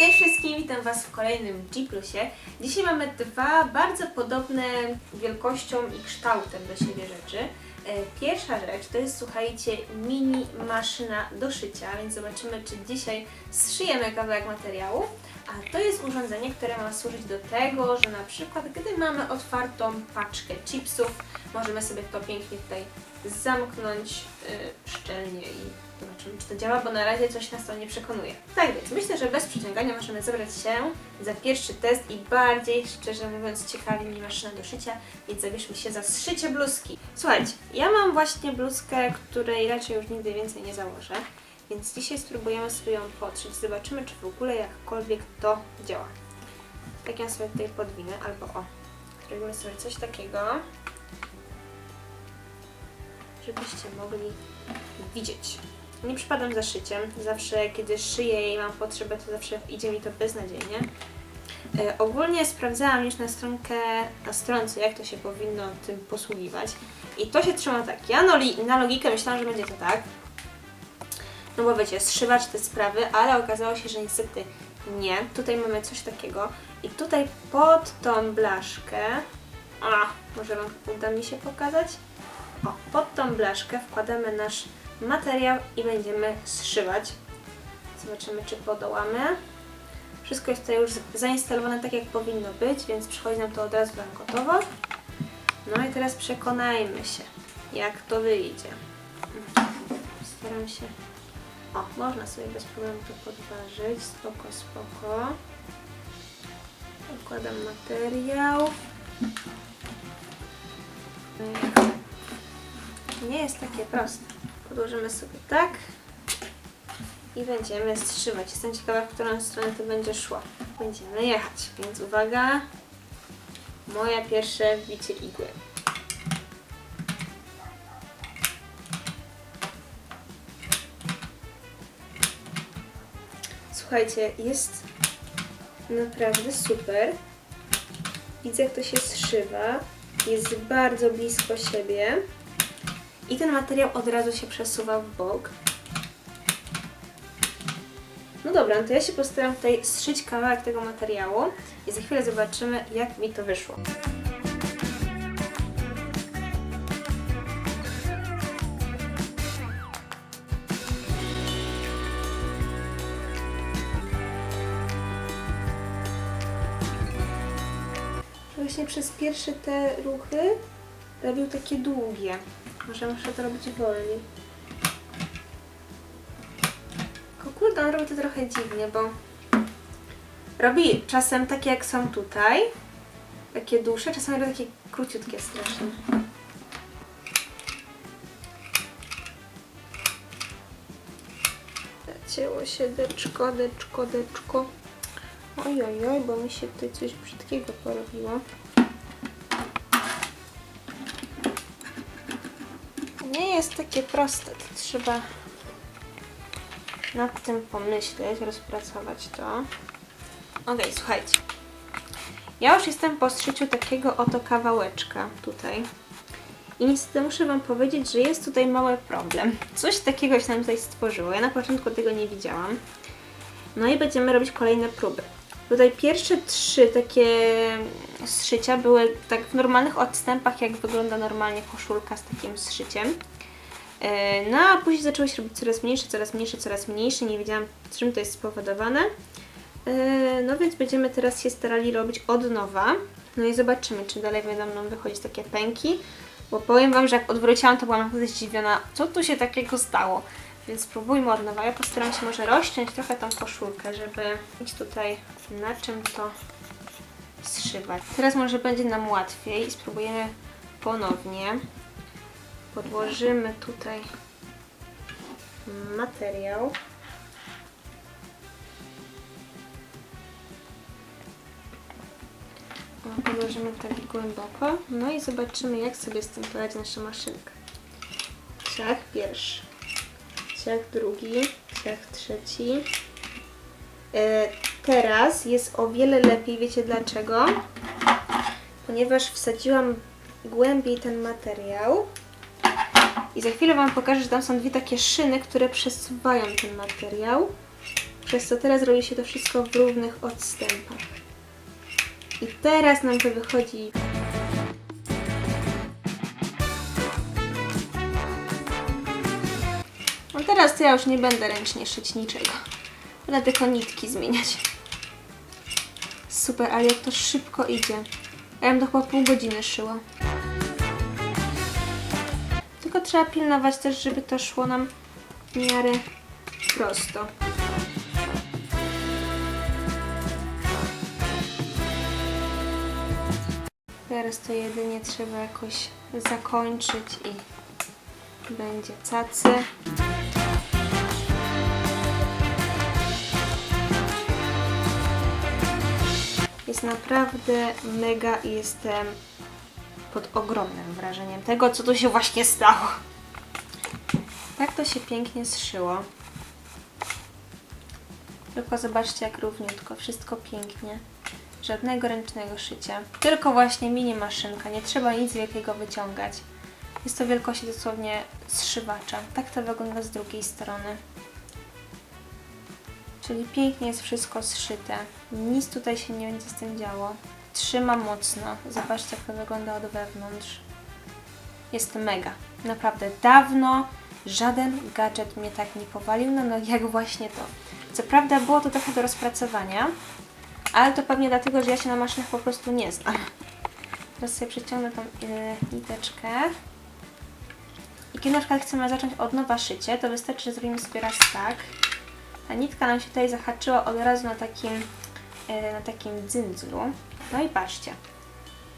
Cześć wszystkim, witam Was w kolejnym G Plusie. Dzisiaj mamy dwa bardzo podobne wielkością i kształtem do siebie rzeczy. E, Pierwsza rzecz to jest, słuchajcie, mini maszyna do szycia, więc zobaczymy, czy dzisiaj zszyjemy kawałek materiału. A to jest urządzenie, które ma służyć do tego, że na przykład, gdy mamy otwartą paczkę chipsów, możemy sobie to pięknie tutaj zamknąć y, szczelnie i zobaczymy, czy to działa, bo na razie coś nas to nie przekonuje. Tak więc myślę, że bez przeciągania możemy zabrać się za pierwszy test i bardziej, szczerze mówiąc, ciekawi mnie maszyna do szycia, więc zabierzmy się za zszycie bluzki. Słuchajcie, ja mam właśnie bluzkę, której raczej już nigdy więcej nie założę, więc dzisiaj spróbujemy sobie ją podszyć, zobaczymy, czy w ogóle jakkolwiek to działa. Tak ja sobie tutaj podwinę, albo o, zrobimy sobie coś takiego, żebyście mogli widzieć. Nie przypadam za szyciem. Zawsze, kiedy szyję i mam potrzebę, to zawsze idzie mi to beznadziejnie. E, ogólnie sprawdzałam już na stronkę, na stronce, jak to się powinno tym posługiwać. I to się trzyma tak. Ja li- na logikę myślałam, że będzie to tak. No bo wiecie, zszywać te sprawy, ale okazało się, że niestety nie. Tutaj mamy coś takiego. I tutaj pod tą blaszkę, a może wam uda mi się pokazać? O, pod tą blaszkę wkładamy nasz materiał i będziemy zszywać. Zobaczymy, czy podołamy. Wszystko jest tutaj już zainstalowane tak, jak powinno być, więc przychodzi nam to od razu gotowo. No i teraz przekonajmy się, jak to wyjdzie. Staram się... O, można sobie bez problemu to podważyć. Spoko, spoko. Układam materiał. Nie jest takie proste. Podłożymy sobie tak i będziemy zszywać. Jestem ciekawa, w którą stronę to będzie szło. Będziemy jechać, więc uwaga. Moja pierwsze wbicie igły. Słuchajcie, jest naprawdę super. Widzę, jak to się zszywa. Jest bardzo blisko siebie. I ten materiał od razu się przesuwa w bok. No dobra, no to ja się postaram tutaj zszyć kawałek tego materiału i za chwilę zobaczymy, jak mi to wyszło. Właśnie przez pierwsze te ruchy robił takie długie. Może muszę to robić wolniej. Kurde, on robi to trochę dziwnie, bo robi czasem takie jak są tutaj, takie dłuższe, czasem robi takie króciutkie strasznie. Zacięło się deczko, deczko, deczko. Oj, oj, oj, bo mi się tutaj coś brzydkiego porobiło. nie jest takie proste. To trzeba nad tym pomyśleć, rozpracować to. Ok, słuchajcie. Ja już jestem po zszyciu takiego oto kawałeczka tutaj. I niestety muszę Wam powiedzieć, że jest tutaj mały problem. Coś takiego się nam tutaj stworzyło. Ja na początku tego nie widziałam. No i będziemy robić kolejne próby. Tutaj pierwsze trzy takie zszycia były tak w normalnych odstępach, jak wygląda normalnie koszulka z takim zszyciem. E, No a później zaczęło się robić coraz mniejsze, coraz mniejsze, coraz mniejsze. Nie wiedziałam czym to jest spowodowane. E, No więc będziemy teraz się starali robić od nowa. No i zobaczymy, czy dalej będą nam wychodzić takie pęki. Bo powiem Wam, że jak odwróciłam, to byłam naprawdę zdziwiona, co tu się takiego stało. Więc spróbujmy od nowa. Ja postaram się może rozciąć trochę tą koszulkę, żeby mieć tutaj na czym to zszywać. Teraz może będzie nam łatwiej i spróbujemy ponownie. Podłożymy tutaj materiał. Podłożymy tak głęboko. No i zobaczymy, jak sobie z tym poradzi nasza maszynka. Ciach pierwszy, ciach drugi, ciach trzeci. E, teraz jest o wiele lepiej, wiecie dlaczego? Ponieważ wsadziłam głębiej ten materiał i za chwilę Wam pokażę, że tam są dwie takie szyny, które przesuwają ten materiał. Przez co teraz robi się to wszystko w równych odstępach. I teraz nam to wychodzi teraz to ja już nie będę ręcznie szyć niczego. Będę tylko nitki zmieniać. Super, ale jak to szybko idzie. Ja bym to chyba pół godziny szyła. Tylko trzeba pilnować też, żeby to szło nam w miarę prosto. Teraz to jedynie trzeba jakoś zakończyć i będzie cacy. Naprawdę mega i jestem pod ogromnym wrażeniem tego, co tu się właśnie stało. Tak to się pięknie zszyło. Tylko zobaczcie, jak równiutko, wszystko pięknie. Żadnego ręcznego szycia. Tylko właśnie mini maszynka, nie trzeba nic wielkiego wyciągać. Jest to wielkości dosłownie zszywacza. Tak to wygląda z drugiej strony. Czyli pięknie jest wszystko zszyte. Nic tutaj się nie będzie z tym działo. Trzyma mocno. Zobaczcie, jak to wygląda od wewnątrz. Jest mega. Naprawdę dawno żaden gadżet mnie tak nie powalił na nogi jak właśnie to. Co prawda było to trochę do rozpracowania, ale to pewnie dlatego, że ja się na maszynach po prostu nie znam. Teraz sobie przeciągnę tą yy, niteczkę. I kiedy na przykład chcemy zacząć od nowa szycie, to wystarczy, że zrobimy sobie raz tak. Ta nitka nam się tutaj zahaczyła od razu na takim, yy, na takim dzyndzlu. No i patrzcie.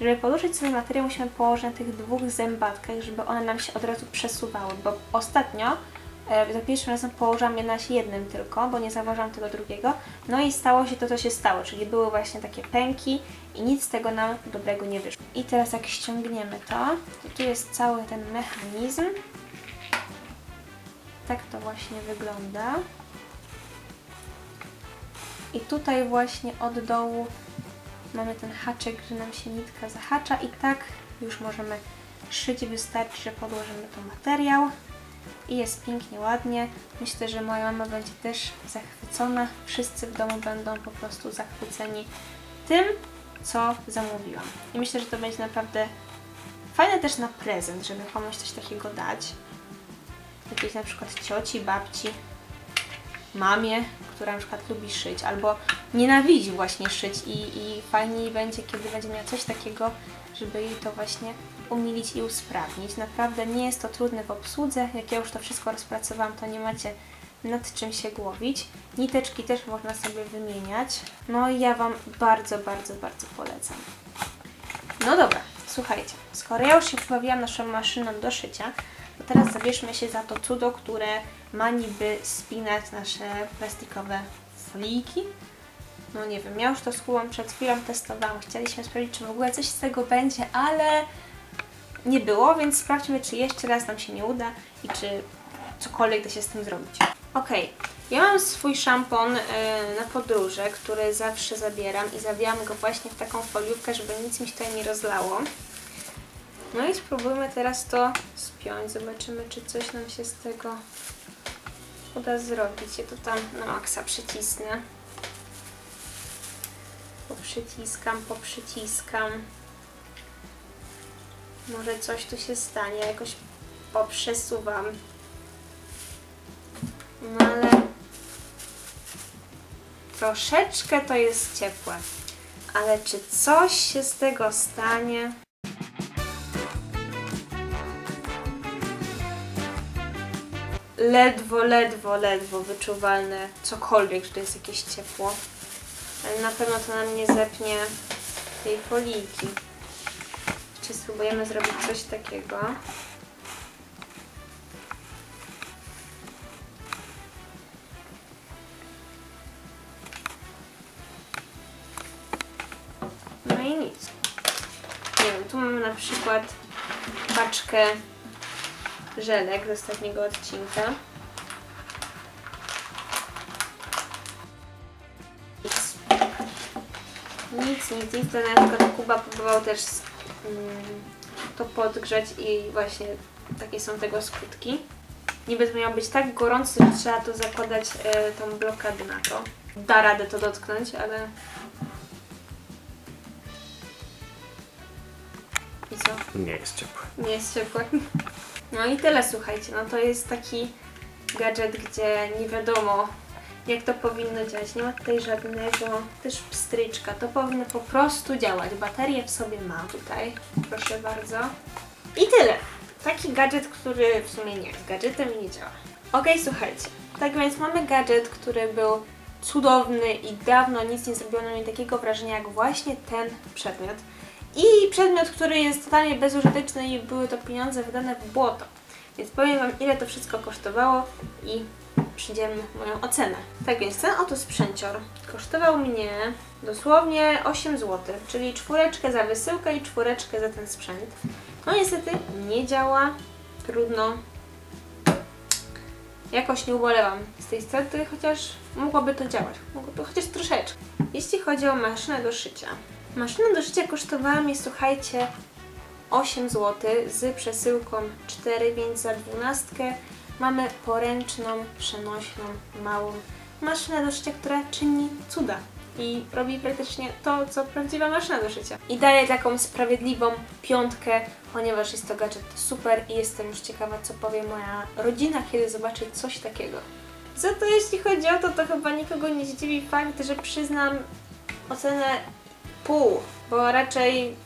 Żeby położyć sobie materiał, musimy położyć na tych dwóch zębatkach, żeby one nam się od razu przesuwały, bo ostatnio e, za pierwszym razem położyłam je na jednym tylko, bo nie zauważyłam tego drugiego. No i stało się to, co się stało, czyli były właśnie takie pęki i nic z tego nam dobrego nie wyszło. I teraz jak ściągniemy to, to tu jest cały ten mechanizm. Tak to właśnie wygląda. I tutaj właśnie od dołu mamy ten haczyk, że nam się nitka zahacza i tak już możemy szyć. Wystarczy, że podłożymy tu materiał i jest pięknie, ładnie. Myślę, że moja mama będzie też zachwycona. Wszyscy w domu będą po prostu zachwyceni tym, co zamówiłam. I myślę, że to będzie naprawdę fajne też na prezent, żeby komuś coś takiego dać. Jakiejś na przykład cioci, babci, mamie, która na przykład lubi szyć, albo nienawidzi właśnie szyć i, i fajniej będzie, kiedy będzie miała coś takiego, żeby jej to właśnie umilić i usprawnić. Naprawdę nie jest to trudne w obsłudze. Jak ja już to wszystko rozpracowałam, to nie macie nad czym się głowić. Niteczki też można sobie wymieniać. No i ja Wam bardzo, bardzo, bardzo polecam. No dobra, słuchajcie, skoro ja już się pobawiłam naszą maszyną do szycia, to teraz zabierzmy się za to cudo, które ma niby spinać nasze plastikowe foliki. No nie wiem, ja już to z Kubą przed chwilą testowałam. Chcieliśmy sprawdzić, czy w ogóle coś z tego będzie, ale nie było, więc sprawdźmy, czy jeszcze raz nam się nie uda i czy cokolwiek da się z tym zrobić. Ok, ja mam swój szampon y, na podróże, który zawsze zabieram i zawijam go właśnie w taką foliówkę, żeby nic mi się tutaj nie rozlało. No i spróbujmy teraz to spiąć. Zobaczymy, czy coś nam się z tego uda zrobić. Ja to tam na maksa przycisnę. Poprzyciskam, poprzyciskam. Może coś tu się stanie, jakoś poprzesuwam. No ale troszeczkę to jest ciepłe. Ale czy coś się z tego stanie? ledwo, ledwo, ledwo wyczuwalne cokolwiek, że to jest jakieś ciepło. Ale na pewno to nam nie zepnie tej foliki. Czy spróbujemy zrobić coś takiego? Przykład paczkę żelek z ostatniego odcinka. Nic. Nic, nic, nic. To na przykład Kuba próbował też mm, to podgrzać i właśnie takie są tego skutki. Niby to miał być tak gorący, że trzeba tu zakładać e, tą blokadę na to. Da radę to dotknąć, ale... I co? Nie jest ciepłe. Nie jest ciepłe. No i tyle, słuchajcie. No to jest taki gadżet, gdzie nie wiadomo jak to powinno działać. Nie ma tutaj żadnego też pstryczka. To powinno po prostu działać. Baterię w sobie ma tutaj. Proszę bardzo. I tyle. Taki gadżet, który w sumie nie jest gadżetem i nie działa. Okej, słuchajcie. Tak więc mamy gadżet, który był cudowny i dawno nic nie zrobiono mi takiego wrażenia jak właśnie ten przedmiot. I przedmiot, który jest totalnie bezużyteczny i były to pieniądze wydane w błoto. Więc powiem Wam, ile to wszystko kosztowało i przyjdziemy moją ocenę. Tak więc ten oto sprzęcior kosztował mnie dosłownie 8 zł, czyli czwóreczkę za wysyłkę i czwóreczkę za ten sprzęt. No niestety nie działa, trudno. Jakoś nie ubolewam z tej straty, chociaż mogłoby to działać, mogłoby chociaż troszeczkę. Jeśli chodzi o maszynę do szycia. Maszyna do szycia kosztowała mnie, słuchajcie, 8 zł z przesyłką 4, więc za 12 mamy poręczną, przenośną, małą maszynę do szycia, która czyni cuda i robi praktycznie to, co prawdziwa maszyna do szycia. I daje taką sprawiedliwą piątkę, ponieważ jest to gadżet super i jestem już ciekawa, co powie moja rodzina, kiedy zobaczy coś takiego. Za to jeśli chodzi o to, to chyba nikogo nie zdziwi fakt, że przyznam ocenę pół, bo raczej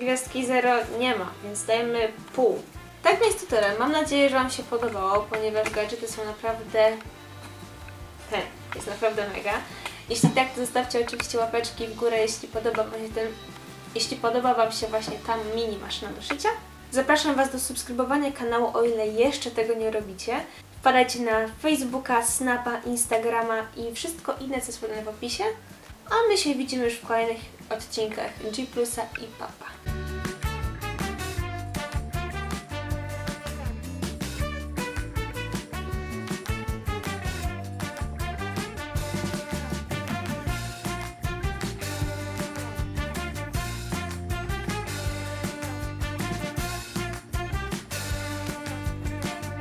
gwiazdki zero nie ma, więc dajemy pół. Tak więc to tyle. Mam nadzieję, że Wam się podobało, ponieważ gadżety są naprawdę... He, jest naprawdę mega. Jeśli tak, to zostawcie oczywiście łapeczki w górę, jeśli podoba Wam się ten... Jeśli podoba Wam się właśnie ta mini maszyna do szycia. Zapraszam Was do subskrybowania kanału, o ile jeszcze tego nie robicie. Wpadajcie na Facebooka, Snapa, Instagrama i wszystko inne, co jest w opisie. A my się widzimy już w kolejnych odcinkach G Plusa i Papa.